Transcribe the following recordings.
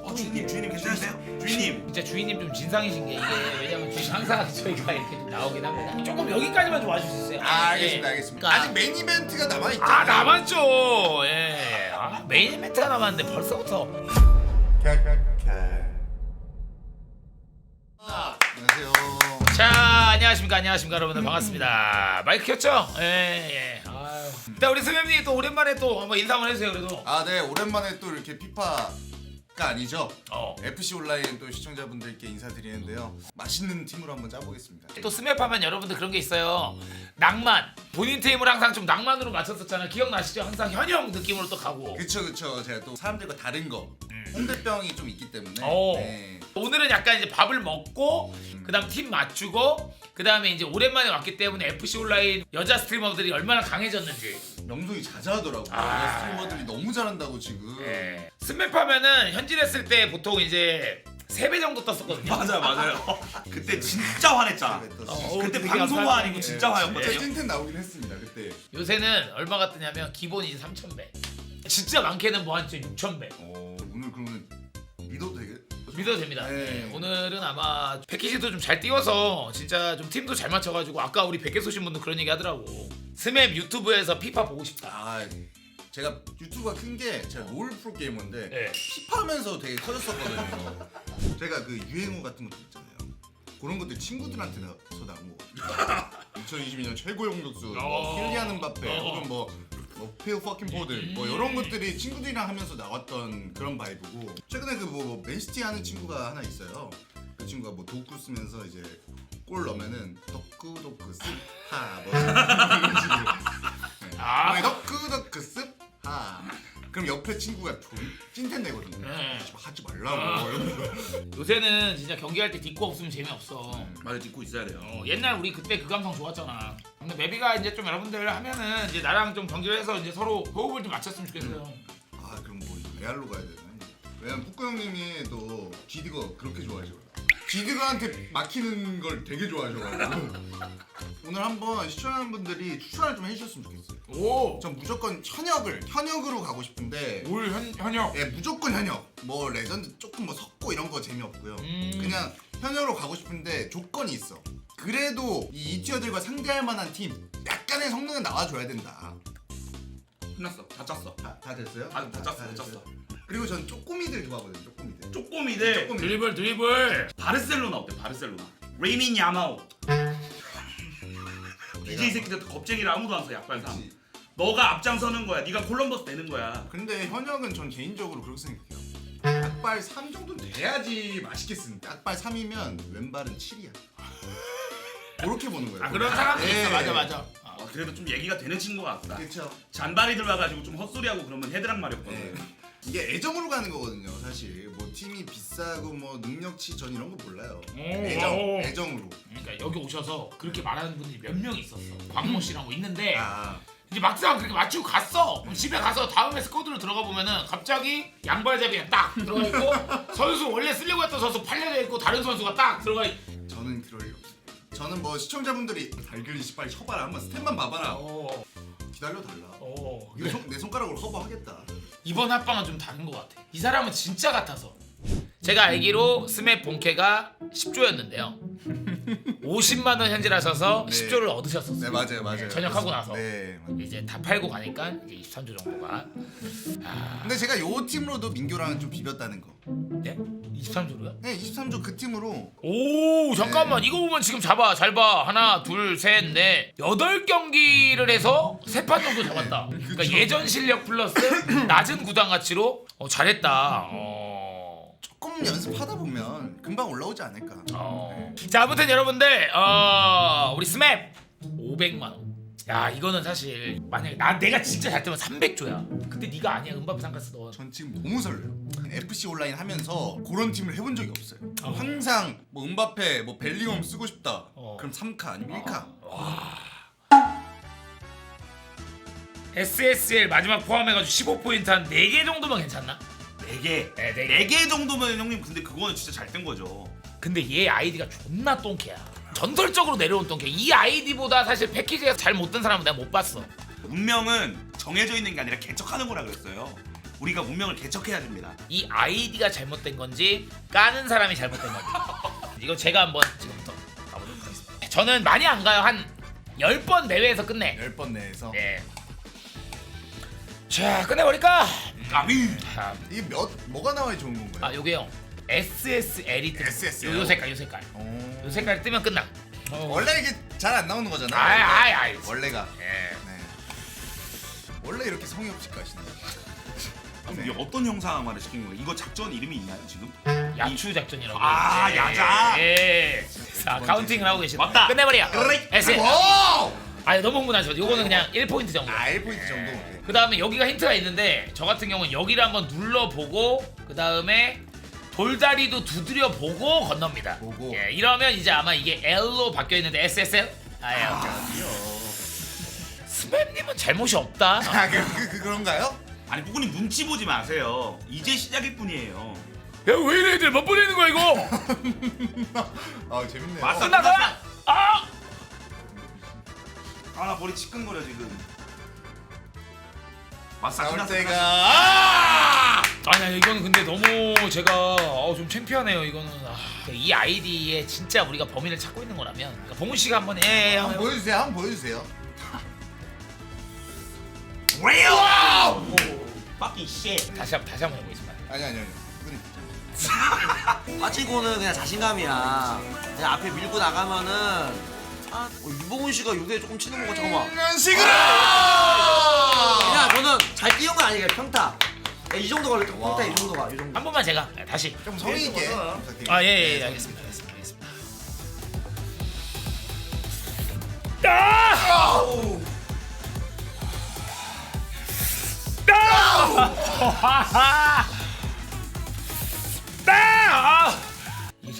어 주인님 주인님 괜찮으세요? 주인님 진짜 주인님 좀 진상이신 게 이게 왜냐면 주인 항상 저희가 이렇게 좀 나오긴 합니다. 조금 여기까지만 좀 와줄 수 있어요? 아 알겠습니다 예. 알겠습니다 그러니까- 아직 메인 이벤트가 남아 있죠 아 남았죠. 예. 아, 메인 이벤트가 남았는데 벌써부터. 안녕하세요 자 안녕하십니까 안녕하십니까 여러분들 반갑습니다. 마이크 켰죠? 예 예. 아유. 일단 우리 스맵님 또 오랜만에 또 한번 인사 한번 해주세요 그래도. 아 네 오랜만에 또 이렇게 피파 가 아니죠 어. FC 온라인 또 시청자분들께 인사드리는데요 맛있는 팀으로 한번 짜보겠습니다 또 스맵하면 여러분들 그런 게 있어요. 낭만. 본인 테임을 항상 좀 낭만으로 맞췄었잖아요. 기억나시죠? 항상 현역 느낌으로 또 가고. 그쵸 그쵸 제가 또 사람들과 다른 거 홍대병이 좀 있기 때문에 음. 오. 네. 오늘은 약간 이제 밥을 먹고 그다음 팀 맞추고 그다음에 이제 오랜만에 왔기 때문에 FC 온라인 여자 스트리머들이 얼마나 강해졌는지. 명성이 자자하더라고요 아. 스트리머들이 너무 잘한다고 지금 예. 스맵 하면은 현질했을 때 보통 이제 3배 정도 떴었거든요. 맞아요 맞아요 그때 진짜 화냈잖아 어, 그때 되게 방송화 감사하네. 아니고 진짜 진짜 화였거든요 찐텐 나오긴 했습니다 그때 요새는 얼마가 뜨냐면 기본이 3,000배. 진짜 많게는 뭐 한 6,000배. 믿어도 됩니다. 네. 예, 오늘은 아마 패키지도 좀 잘 띄워서 진짜 좀 팀도 잘 맞춰가지고 아까 우리 백개 쏘신 분도 그런 얘기 하더라고. 스맵 유튜브에서 피파 보고 싶다. 아 제가 유튜브가 큰 게 제가 롤 프로게이머인데 예. 힙하면서 되게 커졌었거든요 제가 그 유행어 같은 것도 있잖아요 그런 것들 친구들한테 나서 나온 거거든요 2022년 최고 용덕수 뭐 어. 킬리안 음바페 어. 혹은 뭐 뭐, 필 퍼킹 포드 뭐 음. 이런 것들이 친구들이랑 하면서 나왔던 그런 바이브고 최근에 그 뭐 맨시티 하는 친구가 하나 있어요 그 친구가 뭐 도구 쓰면서 이제 골 넣으면은 덕구 덕구 습하뭐 이런 식으로 네. 아. 아. 덕구 덕구 습하 그럼 옆에 친구가 좀 찐텐 내거든요 네. 하지 말라고 아. 이러면서 요새는 진짜 경기할 때 딛고 없으면 재미없어. 말을 듣고 있어야 돼요 어, 옛날 우리 그때 그 감성 좋았잖아. 근데 메비가 이제 좀 여러분들 하면은 이제 나랑 좀 경기를 해서 이제 서로 호흡을 좀 맞췄으면 좋겠어요. 아 그럼 뭐 레알로 가야 되나? 왜냐면 푸꾸 형님이 또 GD가 그렇게 좋아하셔. GD가한테 막히는 걸 되게 좋아하셔가지고 오늘 한번 시청자분들이 추천을 좀 해주셨으면 좋겠어요. 오. 전 무조건 현역을 현역으로 가고 싶은데 올 현, 현역. 예 무조건 현역. 뭐 레전드 조금 뭐 섞고 이런 거 재미없고요. 음. 그냥 현역으로 가고 싶은데 조건이 있어. 그래도 이 2티어들과 상대할 만한 팀 약간의 성능은 나와줘야 된다. 끝났어 다 짰어 다, 다 됐어요? 다, 다 짰어 다? 짰어 그리고 전 쪼꼬미들 좋아하거든요. 쪼꼬미들. 쪼꼬미들 쪼꼬미. 드리블 드리블. 바르셀로나 어때 바르셀로나 레이민 야마오 DJ 새끼들 겁쟁이라 아무도 안 써 약발상 그치. 너가 앞장서는 거야 네가 콜럼버스 되는 거야 근데 현역은 전 개인적으로 그렇게 생각해요. 약발 3 정도는 돼야지 맛있게 쓰는데 약발 3이면 왼발은 7이야. 그렇게 보는 거예요. 아 그런 사람도 예. 있어. 맞아 맞아. 아, 어, 그래도 좀 얘기가 되는 친구 같다 그렇죠. 잔바리들 와가지고 좀 헛소리하고 그러면 헤드락 말이었거든 예. 이게 애정으로 가는 거거든요. 사실 뭐 팀이 비싸고 뭐 능력치 전 이런 거 몰라요. 오. 애정, 오. 애정으로. 그러니까 여기 오셔서 그렇게 말하는 분들이 몇 명 있었어. 광모 씨랑 뭐 있는데 아, 이제 막상 그렇게 맞추고 갔어. 그럼 집에 가서 다음에 스쿼드로 들어가 보면은 갑자기 양발잡이가 딱 들어가 있고 선수 원래 쓰려고 했던 선수 팔려져 있고 다른 선수가 딱 들어가 있. 저는 그럴. 저는 뭐 시청자분들이 달걀이 씨발 쳐봐라 한번 스텝만 봐봐라 어, 기다려 달라. 어. 내, 손, 내 손가락으로 커버하겠다. 이번 합방은 좀 다른 것 같아. 이 사람은 진짜 같아서. 제가 알기로 스맵 본캐가 10조였는데요. 50만 원 현질하셔서 네. 10조를 얻으셨었어요. 네 맞아요 맞아요. 전역하고 나서. 네. 맞아요. 이제 다 팔고 가니까 이제 23조 정도가. 근데 제가 요 팀으로도 민규랑은 좀 비볐다는 거. 네? 23조로요? 네 23조 그 팀으로 오 잠깐만 이거 보면 지금 잡아 잘 봐 하나 둘셋넷 여덟 경기를 해서 세 판 정도 잡았다 그러니까 예전 실력 플러스 낮은 구단 가치로 어, 잘했다 어, 조금 연습하다 보면 금방 올라오지 않을까. 어. 자 아무튼 여러분들 어, 우리 스맵 500만 원. 야 이거는 사실 만약에 나 내가 진짜 잘 뜨면 300조야. 근데 네가 아니야 은바페 상가스 너. 전 지금 너무 설레요. FC 온라인 하면서 그런 팀을 해본 적이 없어요. 어. 항상 뭐 은바페, 뭐 벨링엄 쓰고 싶다. 어. 그럼 3카 아니면 1카. SSL 마지막 포함해가지고 15포인트 한 4개 정도면 괜찮나? 4개 네, 네 개. 4개 정도면 형님 근데 그거는 진짜 잘된 거죠 근데 얘 아이디가 존나 똥캐야. 전설적으로 내려온 똥캐. 이 아이디보다 사실 패키지에서 잘못 든 사람은 내가 못 봤어. 운명은 정해져 있는 게 아니라 개척하는 거라 그랬어요 우리가 운명을 개척해야 됩니다. 이 아이디가 잘못된 건지 까는 사람이 잘못된 건지 이거 제가 한번 지금부터 가보도록 하겠습니다 저는 많이 안 가요 한 10번 내외에서 끝내 10번 내에서 네. 자 끝내버릴까? 까비. 자, 이게 몇 뭐가 나와야 좋은 건가요? 아 요게요 SSL이 뜨 SSL. 요, 요 색깔 요 색깔 어... 요 색깔 뜨면 끝나 어. 원래 이게 잘 안 나오는 거잖아요. 아이 아이 아이 원래가 예. 네. 원래 이렇게 성의 없이 가시는 이게 어떤 형상화를 시킨 거예요? 이거 작전 이름이 있나요 지금? 야추 작전이라고 아, 예, 야자. 예. 자 번째. 카운팅을 하고 계시다 맞다. 끝내버려 그래. S 오! 아 너무 흥분하죠 요거는 그냥 1포인트 정도 아 1포인트 정도. 네. 그 다음에 여기가 힌트가 있는데 저 같은 경우는 여기를 한번 눌러보고 그 다음에 돌다리도 두드려 보고 건넙니다. 보고. 예, 이러면 이제 아마 이게 L로 바뀌어 있는데 SSL? 아예 스맵님은 잘못이 없다. 아 그, 그, 그 그런가요? 아니 부구님 눈치 보지 마세요. 이제 시작일 뿐이에요. 야왜 이래 애들 못 보내는 거야 이거? 아 재밌네요. 끝나가? 아! 아 머리 치끈거려 지금. 맞다 나올 끝났어. 때가. 아! 아니야 이거는 근데 너무 제가 어, 좀 창피하네요 이거는 아, 이 아이디에 진짜 우리가 범인을 찾고 있는 거라면 그러니까 봉훈 씨가 한번 예, 예, 한번 한번 보여주세요. 한번 보여주세요. 와우! fucking shit. 다시 한번 다시 한번 해보겠습니다. 아니 아니 아니. 빠지고는 그냥 자신감이야. 그냥 앞에 밀고 나가면은 아 어, 유봉훈 씨가 요새 조금 치는 거 잠깐만. 이런 식으로. 그냥 저는 잘 뛰는 건 아니에요 평타. 야, 이 정도 와. 평타 이 정도가 이 정도. 한 번만 제가 네, 다시 좀 성의 있게. 부탁드립니다. 아, 예, 예, 예, 알겠습니다. 알겠습니다. 알겠습니다. 아! 아! 아!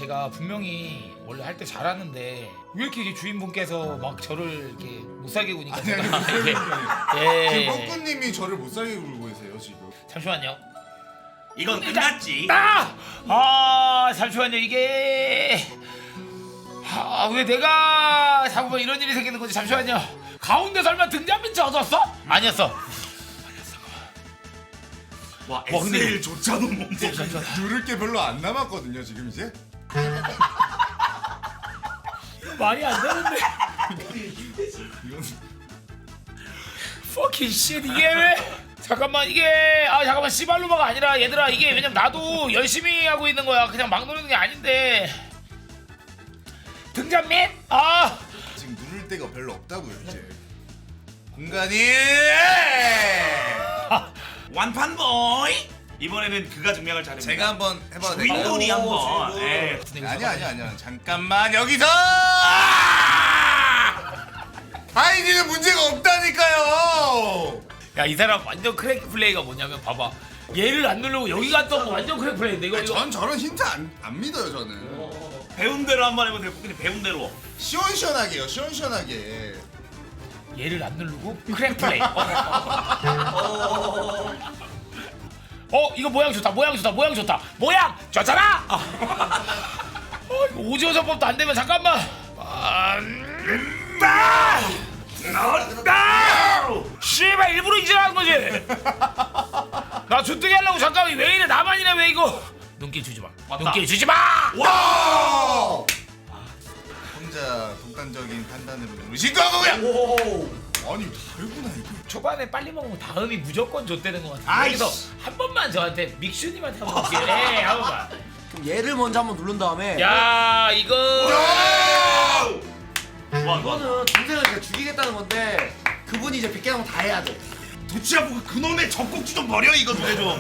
제가 분명히 원래 할 때 잘하는데 왜 이렇게 이게 주인분께서 막 저를 이렇게 못 살게 구니까 아니, 제가 아니, 이게 지금 예 뻐꾸님이 저를 못 살게 굴고 계세요 지금. 잠시만요. 이건 끝났지. 아! 아 잠시만요 이게 아, 왜 내가 자꾸만 이런 일이 생기는 거지 잠시만요 가운데 설마 등잔빛이 얻었어? 아니었어 와 와, 근데 SL조차도 못 먹어. 누를 게 별로 안 남았거든요 지금 이제. 말이 안 되는데 fucking shit 이게 왜 잠깐만 이게 아 잠깐만 씨발로마가 아니라 얘들아 이게 왜냐면 나도 열심히 하고 있는 거야 그냥 막 노리는 게 아닌데 등잔빛? 아 지금 누를 데가 별로 없다고요 이제. 공간이. 완판 보이. 이번에는 그가 증명을 잘합니다. 제가 한번 해봐도 될까요? 오, 한번. 예. 아니 아니 아니야 잠깐만 여기서 아이디는 문제가 없다니까요 야 이 사람 완전 크랙 플레이가 뭐냐면 봐봐 얘를 안 누르고 여기 갔던 거 완전 크랙 플레이인데 이거 이거 전 저런 힌트 안, 안 믿어요 저는 배운 대로 한번 해보세요. 부구님 배운 대로. 시원시원하게요 시원시원하게 얘를 안 누르고 크랙 플레이. 어. 어 이거 모양 좋다 모양 좋다 모양 좋다 모양 좋잖아. 아. 어 이거 오지오 전법도 안 되면 잠깐만. 안다. 나온다. 씨발 일부러 이질하는 거지. 나 주뜨기 하려고 잠깐만 왜 이래 나만 이래 왜 이거. 눈길 주지 마. 맞다. 눈길 주지 마. 와 혼자 독단적인 판단으로 누르신 거고요 오. 아니 다르구나 이게 초반에 빨리 먹으면 다음이 무조건 좆되는 것 같아. 아이씨. 여기서 한 번만 저한테 믹슈님한테 한번 기회. 예, 한 번만. 그럼 얘를 먼저 한번 누른 다음에 야 이거 와, 와. 이거는 동생을 제가 죽이겠다는 건데 그분이 이제 100개 하면 다 해야 돼. 도치아보고 그놈의 젖꼭지 좀 버려 이거 좀 해줘.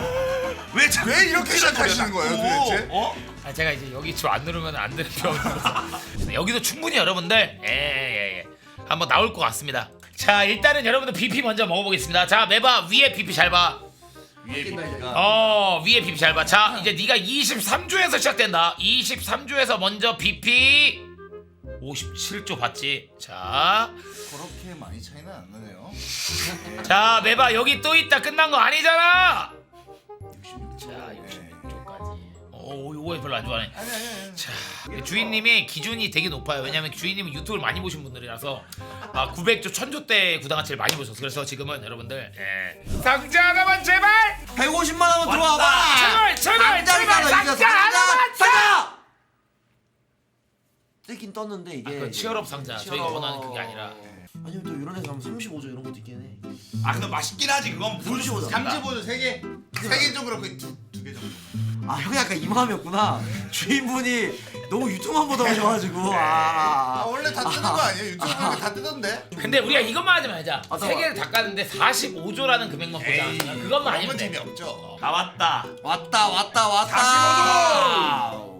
왜 자꾸 왜 이렇게 시작하시는 거예요, 도대체? 어? 아, 제가 이제 여기 저 안 누르면 안 되는 병. 여기도 충분히 여러분들 예 예 예. 한번 나올 것 같습니다. 자 일단은 여러분들 BP 먼저 먹어보겠습니다. 자 매봐 위에 BP 잘 봐. 위에 이제. 어 위에 BP 잘 봐. 자 이제 네가 23조에서 시작된다. 23조에서 먼저 BP 57조 봤지. 자. 그렇게 많이 차이는 안 나네요 자 매봐 여기 또 있다 끝난 거 아니잖아 오 요거 별로 안 좋아하네. 아니 아니 아니. 자 주인님이 기준이 되게 높아요. 왜냐면 주인님은 유튜브를 많이 보신 분들이라서 아 900조 1000조 대 구당아치를 많이 보셨어. 그래서 지금은 여러분들 예. 상자 하나만 제발 150만 원 들어와 봐. 제발 제발 제발 이거 상자 하나만 상자. 뜨긴 떴는데 이게. 아, 그건 치얼업 상자. 저희가. 원하는 그게 아니라. 아니면 또 이런 데서 하면 35조 이런 것도 있긴 해. 아 근데 맛있긴 하지 그건 보여줄 수 없어. 삼지보드 세 개, 세 개 쪽으로 그두개 정도. 아 형이 약간 이 마음이었구나. 주인분이 너무 유튜브만 보다 오셔가지고. 아. 아 원래 다 뜨는 거 아니에요? 유튜브 보니까 다 뜨던데. 근데 우리가 이것만 하지 말자. 아, 세 개를 다 깠는데 45조라는 금액만 보자. 그것만 아니면 너무 돼. 재미없죠. 다 왔다. 왔다 왔다 왔다. 아, 어,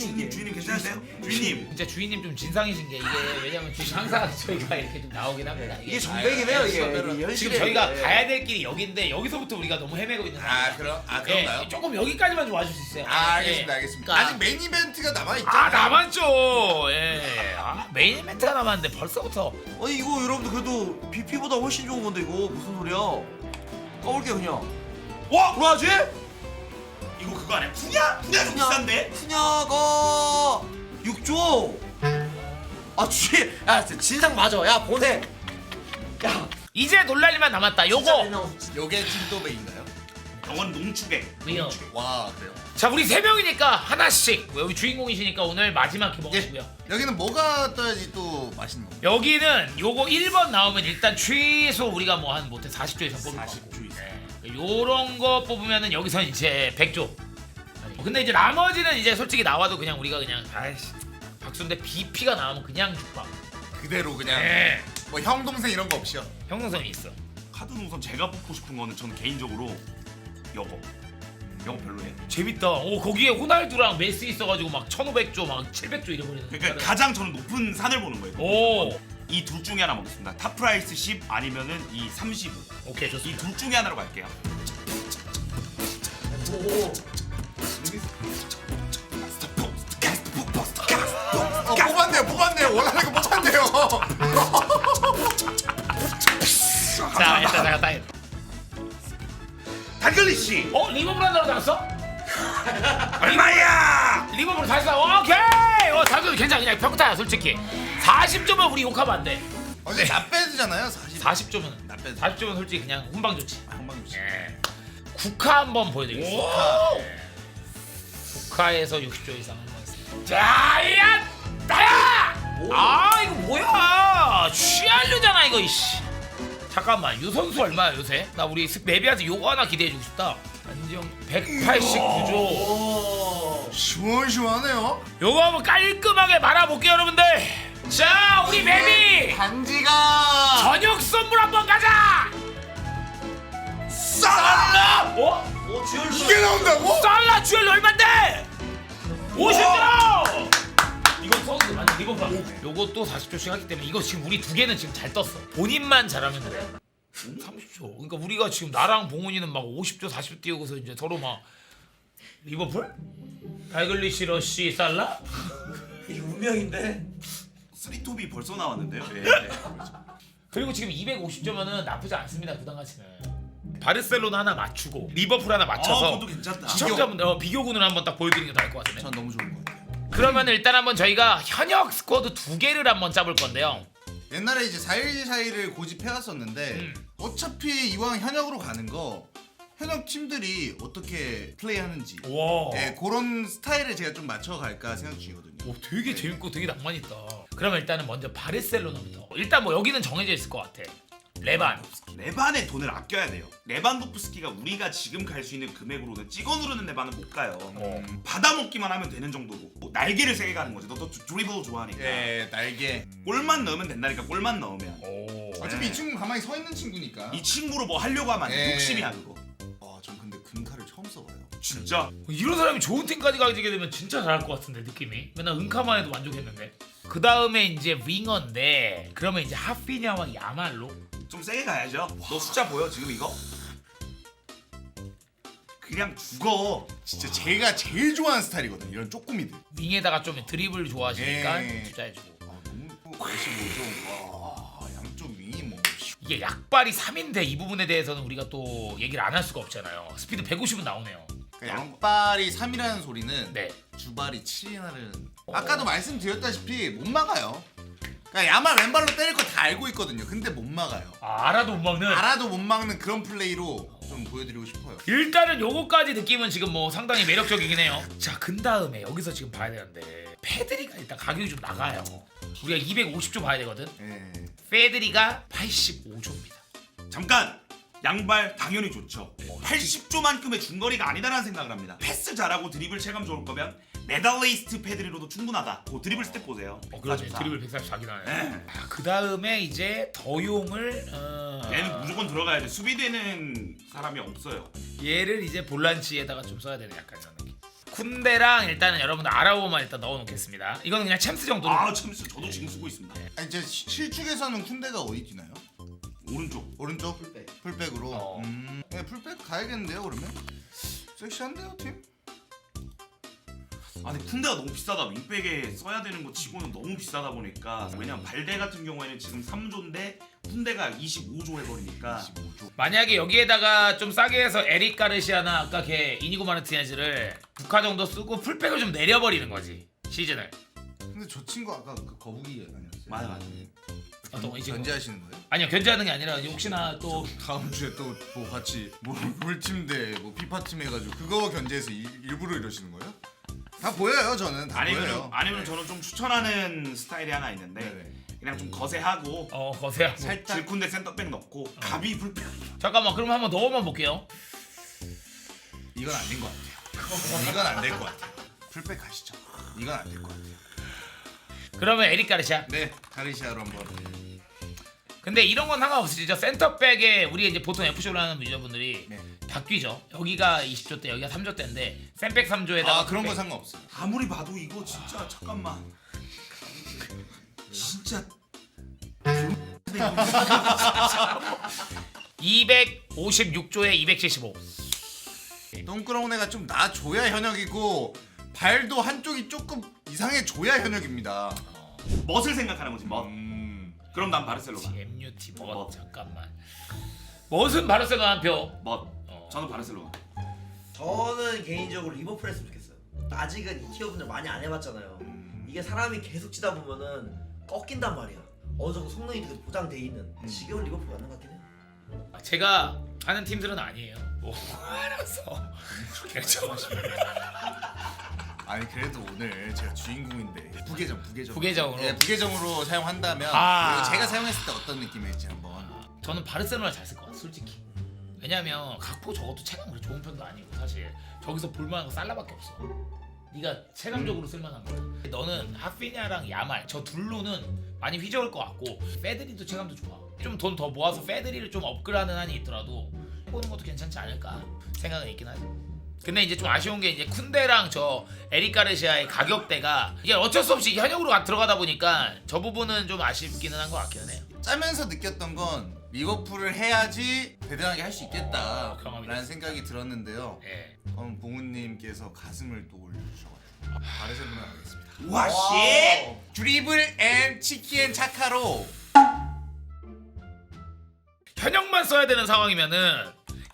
주인님 주인님 괜찮으세요? 주인님. 진짜 주인님 좀 진상이신 게 이게 왜냐면 주인 항상 저희가 이렇게 좀 나오긴 합니다. 이게 정백이네요 이게. 이게 지금 현실에. 저희가 가야 될 길이 여기인데 여기서부터 우리가 너무 헤매고 있는 아 상황이야. 그럼 아 예, 그런가요? 조금 여기까지만 좀 와줄 수 있어요. 아 알겠습니다 예. 알겠습니다. 그러니까- 아직 메인 이벤트가 남아 있죠. 아 남았죠. 예. 아, 메인 이벤트가 남았는데 벌써부터 아니 이거 여러분들 그래도 BP보다 훨씬 좋은 건데 이거 무슨 소리야? 까볼게 그냥. 와 브라질? 이거 그거 아니야? 푸냐? 푸냐 좀 푸냐. 비싼데? 푸냐가 6조. 아 주인, 야 진상 맞아. 야 보내. 야. 이제 놀랄 일만 남았다. 요거. 요게 진도백인가요? 저건 농축액. 위요. 와 그래요. 자 우리 세 명이니까 하나씩 여기 주인공이시니까 오늘 마지막 회 먹으시고요. 여기는 뭐가 떠야지 또 맛있는 거? 여기는 요거 1번 나오면 일단 최소 우리가 뭐 한 못해 40조 이상 뽑을 거 40조 이상. 네. 요런 거 뽑으면은 여기서 이제 100조. 근데 이제 나머지는 이제 솔직히 나와도 그냥 우리가 그냥 아이씨 박수인데 BP가 나오면 그냥 죽방. 그대로 그냥 네. 뭐 형 동생 이런 거 없이요. 형성성이 있어. 카드 우선 제가 뽑고 싶은 거는 저는 개인적으로 여거. 여거 별로예요. 재밌다. 오 거기에 호날두랑 메시 있어가지고 막 1,500조 막 700조 이래버리는. 그러니까. 가장 저는 높은 산을 보는 거예요. 오 이 둘 중에 하나 먹겠습니다. 탑 프라이스 10 아니면은 이 35. 오케이 이 좋습니다. 둘 중에 하나로 갈게요. 어 뽑았네요 뽑았네요 원하는 거 뽑았네요. 자 일단 따. 달걀리 씨 어 리버풀 한다고 나왔어? 얼마야? 리버풀 나 오케이 어 다들 괜찮아 그냥 평타야 솔직히 40점은 우리 욕하면 안 돼. 어제 나빼드잖아요 사실. 40점은. 나빼드. 40점은 솔직히 그냥 훈방 좋지. 한방 주시. 예. 국화 한번 보여드리겠습니다. 예. 국화에서 60조 이상 한번 했습니다. 자야 나야! 아 이거 뭐야? 취할류잖아 이거 이씨. 잠깐만 유 선수 얼마야 요새? 나 우리 메비한테 요거 하나 기대해주고 싶다. 안정 189조. 오. 시원시원하네요. 요거 한번 깔끔하게 말아볼게요 여러분들 자 우리 메비 반지가 저녁 선물 한번 가자 싸라. 어? 오 주얼 이게 나온다고? 살라 주얼 얼만데 50조 이건 선수 아니 이거 봐 요것도 40조씩 하기 때문에 이거 지금 우리 두 개는 지금 잘 떴어 본인만 잘하면 돼 30조 그러니까 우리가 지금 나랑 봉훈이는 막 50조 40조 띄우고서 이제 서로 막 리버풀? 달글리시 러시 살라? 이게 운명인데. 스리톱이 벌써 나왔는데요. 예. 그리고 지금 250조면은 나쁘지 않습니다 부담가치는 바르셀로나 하나 맞추고 리버풀 하나 아, 맞춰서 그것도 괜찮다. 시청자분들 어, 비교군을 한번 딱 보여드리는 게더 나을 것 같은데 전 너무 좋은 것 같아요. 그러면 일단 한번 저희가 현역 스쿼드 두 개를 한번 짜볼 건데요 옛날에 이제 4일 사이를 고집해 왔었는데 음. 어차피 이왕 현역으로 가는 거 현역 팀들이 어떻게 플레이하는지 와 예, 그런 스타일을 제가 좀 맞춰 갈까 생각 중이거든요. 오, 되게 재밌고 되게 낭만 있다 그러면 일단은 먼저 바르셀로나부터 일단 뭐 여기는 정해져 있을 것 같아 레반 레반에 돈을 아껴야 돼요. 레반도프스키가 우리가 지금 갈 수 있는 금액으로는 찍어 누르는 레반은 못 가요. 어. 받아 먹기만 하면 되는 정도고 뭐 날개를 세게 가는 거지. 너도 드리블 좋아하니까. 예, 날개. 골만 넣으면 된다니까. 골만 넣으면. 오 어차피 이 친구 는 가만히 서 있는 친구니까. 이 친구로 뭐 하려고 하면 안 돼. 예. 욕심이야 그거. 아, 전 근데 금카를 처음 써봐요. 진짜. 이런 사람이 좋은 팀까지 가게 되면 진짜 잘할 것 같은데 느낌이 맨날 은카만 해도 만족했는데 그 다음에 이제 윙어인데 그러면 이제 하피냐와 야말로 좀 세게 가야죠. 너 숫자 보여 지금 이거? 그냥 죽어. 진짜 제가 제일 좋아하는 스타일이거든요. 이런 쪼꼬미들. 윙에다가 좀 드리블 좋아하시니까 예. 투자해주고 아, 너무 55점. 와, 양쪽 윙 이 뭐. 이게 약발이 3인데 이 부분에 대해서는 우리가 또 얘기를 안 할 수가 없잖아요. 스피드 150은 나오네요. 양발이 3이라는 소리는 네. 주발이 7이라는 어. 아까도 말씀드렸다시피 못 막아요. 그러니까 야말 왼발로 때릴 거 다 알고 있거든요. 근데 못 막아요. 아, 알아도 못 먹는. 알아도 못 막는 그런 플레이로 좀 보여드리고 싶어요. 일단은 요거까지 느낌은 지금 뭐 상당히 매력적이긴 해요. 자, 그 다음에 여기서 지금 봐야 되는데 페드리가 일단 가격이 좀 나가요. 우리가 250조 봐야 되거든. 예. 페드리가 85조입니다. 잠깐 양발 당연히 좋죠 80조만큼의 중거리가 아니다라는 생각을 합니다 패스 잘하고 드리블 체감 좋을 거면 메달리스트 패드리로도 충분하다 그 드리블 스텝 보세요 어, 그러네. 144. 드리블 144긴 하네. 네. 아, 그 다음에 이제 더용을 어... 얘는 무조건 들어가야 돼 수비되는 사람이 없어요 얘를 이제 볼란치에다가 좀 써야 되는 약간 이런 느낌. 쿤데랑 일단은 여러분들 아라오만 일단 넣어놓겠습니다. 이거는 그냥 챔스 정도로. 아 챔스 저도 지금 쓰고 있습니다 아니 이제 시- 실축에서는 쿤데가 어디 뛰나요? 오른쪽 오른쪽 풀백. 풀백으로. 어. 음. 네, 풀백 가야겠는데요 그러면? 섹시한데요 팀? 아니 쿤데가 너무 비싸다 윙백에 써야 되는 거 치고는 너무 비싸다 보니까 왜냐면 발대 같은 경우에는 지금 3조인데 쿤데가 25조 해버리니까 25조. 만약에 여기에다가 좀 싸게 해서 에릭 가르시아나 아까 걔 이니고 마르티네즈를 국화 정도 쓰고 풀백을 좀 내려버리는 거지 시즌을. 근데 저 친구 아까 그 거북이 아니었어요? 맞아, 맞아. 어떤 거, 이 친구? 견제하시는 거예요? 아니요 견제하는 게 아니라 혹시나 또 다음 주에 또 뭐 같이 뭐 물팀 대뭐 피파 팀 해가지고 그거 견제해서 일, 일부러 이러시는 거예요? 다 보여요 저는 다 아니면 보여요. 아니면 저는 좀 추천하는 스타일이 하나 있는데 네네. 그냥 좀 거세하고 어 거세요. 살짝 질쿤데 센터백 넣고 가비 불펜 잠깐만 그럼 한번 넣어만 볼게요. 이건 안 된 것 같아요. 이건 안 될 것 같아요. 풀백 가시죠. 이건 안 될 것 같아요. 그러면 에릭 가르시아. 네, 가리시아로 한번. 근데 이런 건 상관없으시죠. 센터백에 우리 이제 보통 FC로 하는 유저분들이 네. 바뀌죠. 여기가 20조 대, 여기가 3조 대인데 센백 3조에다가 아 그런 거 상관없어요. 아무리 봐도 이거 진짜 잠깐만 진짜 256조에 275. 똥꾸렁내가 좀 나줘야 현역이고 발도 한쪽이 조금 이상해 줘야 현역입니다. 멋을 생각하는 거지 멋 음. 그럼 난 바르셀로나 MUT 멋 멋. 잠깐만. 멋은 바르셀로나 한 표. 멋 어. 저는 바르셀로나 저는 개인적으로 리버풀 했으면 좋겠어요. 아직은 이 티어 분들 많이 안 해봤잖아요. 이게 사람이 계속 치다 보면은 꺾인단 말이야. 어느 정도 성능이 보장돼 있는 지겨운 리버풀 맞는 것 같긴 해. 아, 제가 하는 팀들은 아니에요. 뭐 알아서 그렇게 말씀하시면. 아니 그래도 오늘 제가 주인공인데 부계정 부계정 부계정으로? 네, 부계정으로 사용한다면 아. 그리고 제가 사용했을 때 어떤 느낌일지 한번 저는 바르셀로나 잘 쓸 것 같아 솔직히 왜냐면 각포 저것도 체감 그리 좋은 편도 아니고 사실 저기서 볼만한 거 살라밖에 없어. 네가 체감적으로 쓸만한 거야. 너는 하피냐랑 야말 저 둘로는 많이 휘저을 것 같고 페드리도 체감도 좋아. 좀 돈 더 모아서 페드리를 좀 업그레이드하는 한이 있더라도 보는 것도 괜찮지 않을까 생각은 있긴 하지 근데 이제 좀 아쉬운 게 이제 쿤데랑 저 에릭 가르시아의 가격대가 이게 어쩔 수 없이 현역으로 가- 들어가다 보니까 저 부분은 좀 아쉽기는 한 것 같기는 해요 짜면서 느꼈던 건 리버풀을 해야지 대단하게 할수 있겠다 어, 경험이 라는 됐어. 생각이 들었는데요 예. 그럼 봉우님께서 가슴을 또 올려주셔가지고 바르셀로나 가겠습니다 와 씨 드리블 앤 치키 앤 차카로 현역만 써야 되는 상황이면은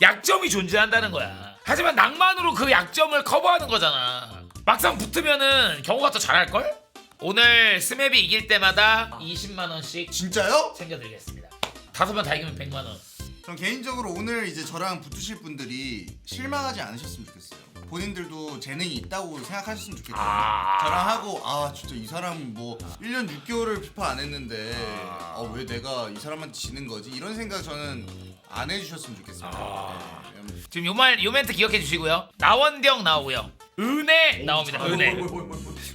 약점이 존재한다는 거야. 하지만 낭만으로 그 약점을 커버하는 거잖아. 막상 붙으면은 경우가 더 잘할 걸? 오늘 스맵이 이길 때마다 20만 원씩 진짜요? 챙겨드리겠습니다. 다섯 번 다 이기면 100만 원. 전 개인적으로 오늘 이제 저랑 붙으실 분들이 실망하지 않으셨으면 좋겠어요. 본인들도 재능이 있다고 생각하셨으면 좋겠거든요. 아. 저랑 하고 아 진짜 이 사람 뭐 1년 6개월을 피파 안 했는데 아. 아, 왜 내가 이 사람한테 지는 거지? 이런 생각 저는 안 해주셨으면 좋겠습니다. 아. 네. 음, 지금 요말 요 멘트 기억해 주시고요. 나원경 나오고요. 은혜 나옵니다. 은혜.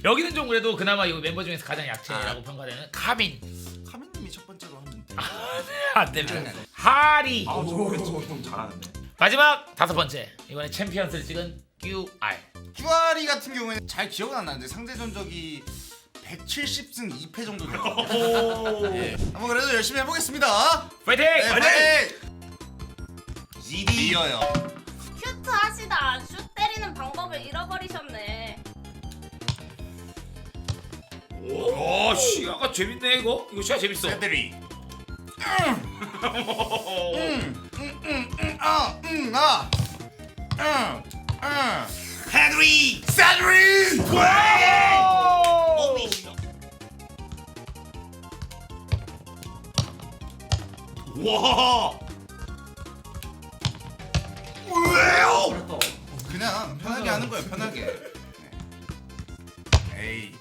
여기는 좀 그래도 그나마 이 멤버 중에서 가장 약체라고 평가되는 카민. 카미님이 첫 번째로 하면 돼. 안 됩니다. 하리. 아, 좀 잘하는데 마지막 다섯 번째. 이번에 챔피언스를 찍은 QR. 쭈아리 같은 경우에는 잘 기억은 안 나는데 상대 전적이 170승 2패 정도 됐거든요. 오 예. 한번 그래도 열심히 해보겠습니다. 파이팅! 네, 파이팅! GD 이어요. 큐트 하시다 슛 때리는 방법을 잃어버리셨네. 오, 씨, 아까 재밌네 이거. 이거 진짜 재밌어. 세드리. 아, 음, 아, 음, 음. 헤드리 싫어 와 왜요. 그냥 편하게 하는 거예요, 편하게. 네. 에이.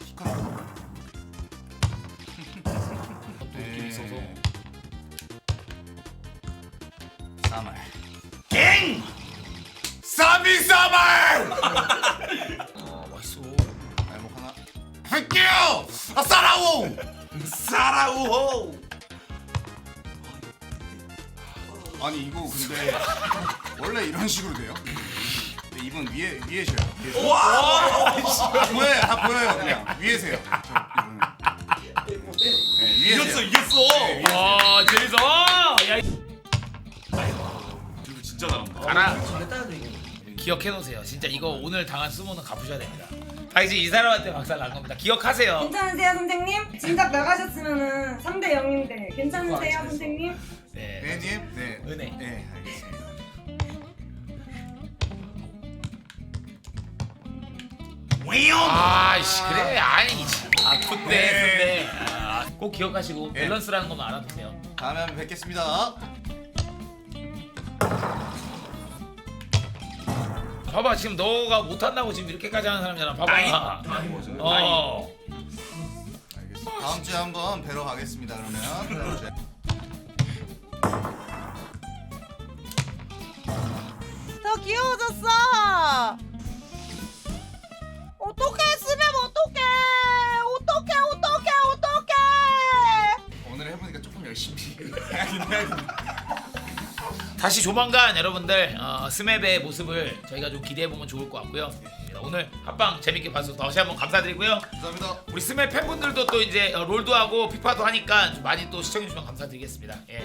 또 느낌 있어서. 사말. 아 맛있어. 알목 하나. 할게요! 아, 싸라오! 사라우호 아니 이거 근데 원래 이런 식으로 돼요? 근데 이분 위에 위에 쉬어요. 위에 와 보여요, 다 보여요 그냥 위에 세요. 저 이분은. 네, 이겼어 위에세요. 이겼어 와 재밌어. 야 이- 이거 진짜 잘한다 가라. 잘했다 도 이거. 기억해 놓으세요. 진짜 이거 오늘 당한 수모는 갚으셔야 됩니다. 당신 이 사람한테 박살 난 겁니다. 기억하세요. 괜찮으세요 선생님? 진작 나가셨으면은 3대 0인데 괜찮으세요 선생님? 네. 네, 님. 네. 은혜. 네, 알겠습니다. 아이씨 그래 아니 아 군대 네. 군대 아, 꼭 기억하시고 네. 밸런스라는 것만 알아두세요. 다음에 한번 뵙겠습니다. 봐봐 지금 너가 못한다고 지금 이렇게까지 하는 사람이잖아. 봐봐. 어. 알겠습니다. 다음 주에 한번 뵈러 가겠습니다. 그러면 다음 주에. 더 귀여워졌어. 어떻게 쓰면 어떡해. 어떡해 어떡해 어떡해. 오늘 해보니까 조금 열심히 해야긴 해야겠네. 다시 조만간 여러분들 어, 스맵의 모습을 저희가 좀 기대해 보면 좋을 것 같고요. 오늘 합방 재밌게 봐주셔서 다시 한번 감사드리고요. 감사합니다. 우리 스맵 팬분들도 또 이제 어, 롤도 하고 피파도 하니까 좀 많이 또 시청해 주시면 감사드리겠습니다. 예.